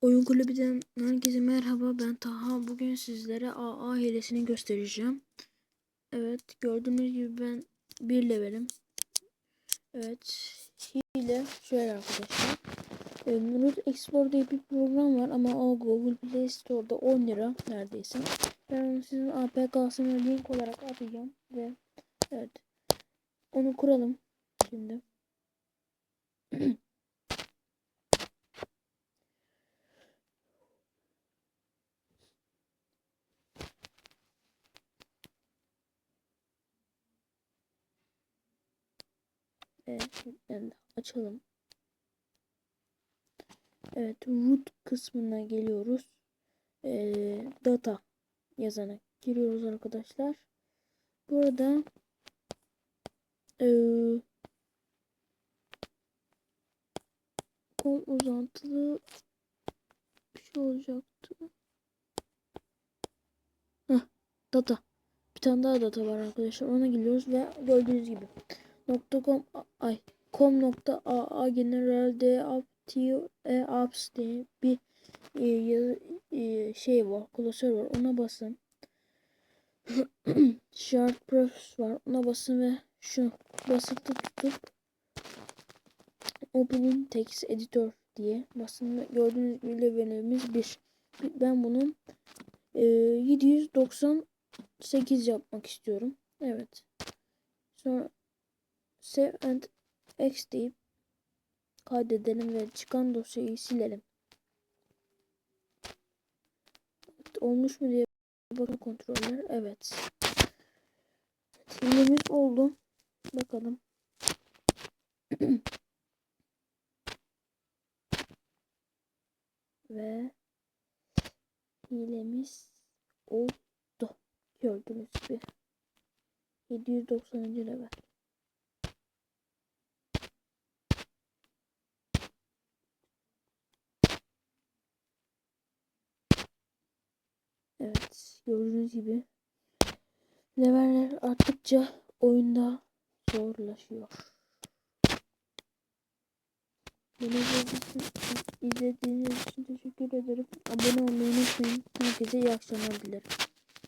Oyun kulübüden herkese merhaba ben Taha. Bugün sizlere AA hilesini göstereceğim. Evet gördüğünüz gibi ben bir levelim. Evet hile şöyle arkadaşlar. E, Root Explorer diye bir program var ama o Google Play Store'da 10 lira neredeyse. Ben onu sizin APK'sını link olarak atacağım ve evet onu kuralım Evet, yani açalım. Evet, root kısmına geliyoruz. Ee, data yazana giriyoruz arkadaşlar. Burada ee, kom uzantılı bir şey olacaktı. Heh, data. Bir tane daha data var arkadaşlar. Ona giriyoruz ve gördüğünüz gibi .com ay com.aa generalde e apps diye bir e, e, şey var, klasör var. Ona basın. Shard Profs var. Ona basın ve şu basılı tutup Opening Text Editor diye basın gördüğünüz gibi levelimiz bir. Ben bunun e, 798 yapmak istiyorum. Evet. Sonra save and x deyip kaydedelim ve çıkan dosyayı silelim. Olmuş mu diye bakın kontroller. Evet. Hilemiz oldu. Bakalım. ve hilemiz oldu. Gördüğünüz gibi. 790. level. Evet gördüğünüz gibi leveller arttıkça oyunda zorlaşıyor. Beni izlediğiniz için teşekkür ederim. Abone olmayı unutmayın. Herkese iyi akşamlar dilerim.